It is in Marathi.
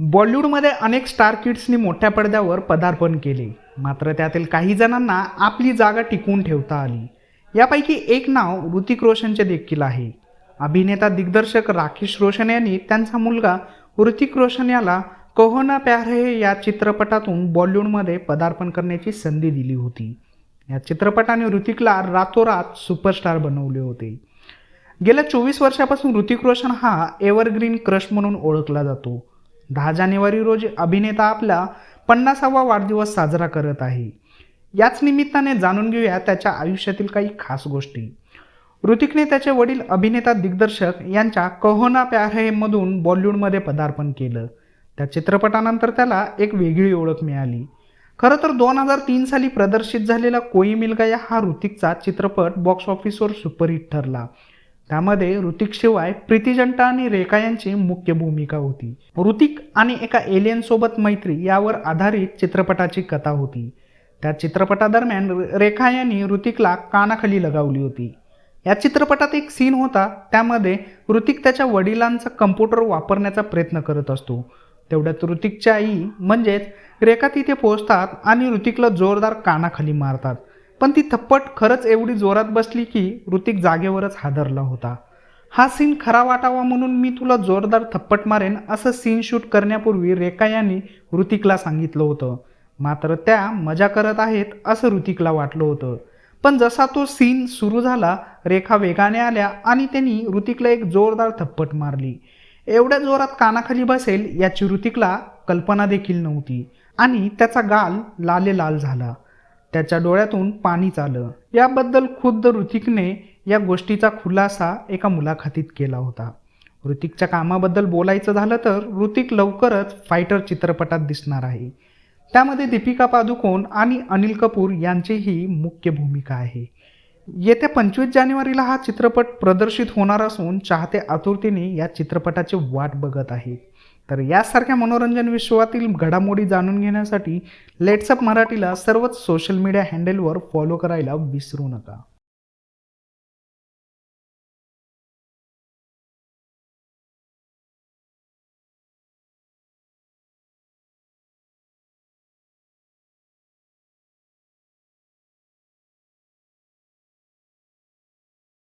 बॉलिवूडमध्ये अनेक स्टार किड्सनी मोठ्या पडद्यावर पदार्पण केले. मात्र त्यातील काही जणांना आपली जागा टिकवून ठेवता आली. यापैकी एक नाव ऋतिक रोशनचे देखील आहे. अभिनेता दिग्दर्शक राकेश रोशन यांनी त्यांचा मुलगा ऋतिक रोशन याला कोहोना प्यार हे या चित्रपटातून बॉलिवूडमध्ये पदार्पण करण्याची संधी दिली होती. या चित्रपटाने ऋतिकला रातोरात सुपरस्टार बनवले होते. गेल्या चोवीस वर्षापासून ऋतिक रोशन हा एव्हरग्रीन क्रश म्हणून ओळखला जातो. दहा जानेवारी रोजी अभिनेता आपला पन्नासावा वाढदिवस साजरा करत आहे. याच निमित्ताने जाणून घेऊया त्याच्या आयुष्यातील काही खास गोष्टी. ऋतिकने त्याचे वडील अभिनेता दिग्दर्शक यांच्या कहोना प्यार है मधून बॉलिवूडमध्ये पदार्पण केलं. त्या चित्रपटानंतर त्याला एक वेगळी ओळख मिळाली. खरं तर दोन हजार तीन साली प्रदर्शित झालेला कोई मिल्गा या हा ऋतिकचा चित्रपट बॉक्स ऑफिसवर सुपरहिट ठरला. त्यामध्ये ऋतिक शिवाय आणि रेखा यांची मुख्य भूमिका होती. ऋतिक आणि एका एलियन सोबत मैत्री यावर आधारित चित्रपटाची कथा होती. त्या चित्रपटादरम्यान रेखा यांनी ऋतिकला कानाखाली लगावली होती. या चित्रपटात एक सीन होता त्यामध्ये ऋतिक त्याच्या वडिलांचा कम्प्युटर वापरण्याचा प्रयत्न करत असतो. तेवढ्यात ऋतिकच्या आई म्हणजेच रेखा तिथे पोहोचतात आणि ऋतिकला जोरदार कानाखाली मारतात. पण ती थप्पट खरंच एवढी जोरात बसली की ऋतिक जागेवरच हादरला होता. हा सीन खरा वाटावा म्हणून मी तुला जोरदार थप्पट मारेन असं सीन शूट करण्यापूर्वी रेखा यांनी ऋतिकला सांगितलं होतं. मात्र त्या मजा करत आहेत असं ऋतिकला वाटलं होतं. पण जसा तो सीन सुरू झाला रेखा वेगाने आल्या आणि त्यांनी ऋतिकला एक जोरदार थप्पट मारली. एवढ्या जोरात कानाखाली बसेल याची ऋतिकला कल्पना देखील नव्हती आणि त्याचा गाल लाले लाल झाला. त्याच्या डोळ्यातून पाणीच आलं याबद्दल खुद्द ऋतिकने या गोष्टीचा खुलासा एका मुलाखतीत केला होता. ऋतिकच्या कामाबद्दल बोलायचं झालं तर ऋतिक लवकरच फायटर चित्रपटात दिसणार आहे. त्यामध्ये दीपिका पादुकोण आणि अनिल कपूर यांचीही मुख्य भूमिका आहे. येत्या पंचवीस जानेवारीला हा चित्रपट प्रदर्शित होणार असून चाहते आतुरतेने या चित्रपटाची वाट बघत आहेत तर यासारख्या मनोरंजन विश्वातील घडामोडी जाणून घेण्यासाठी लेट्सअप मराठीला सर्वच सोशल मीडिया हँडलवर फॉलो करायला विसरू नका.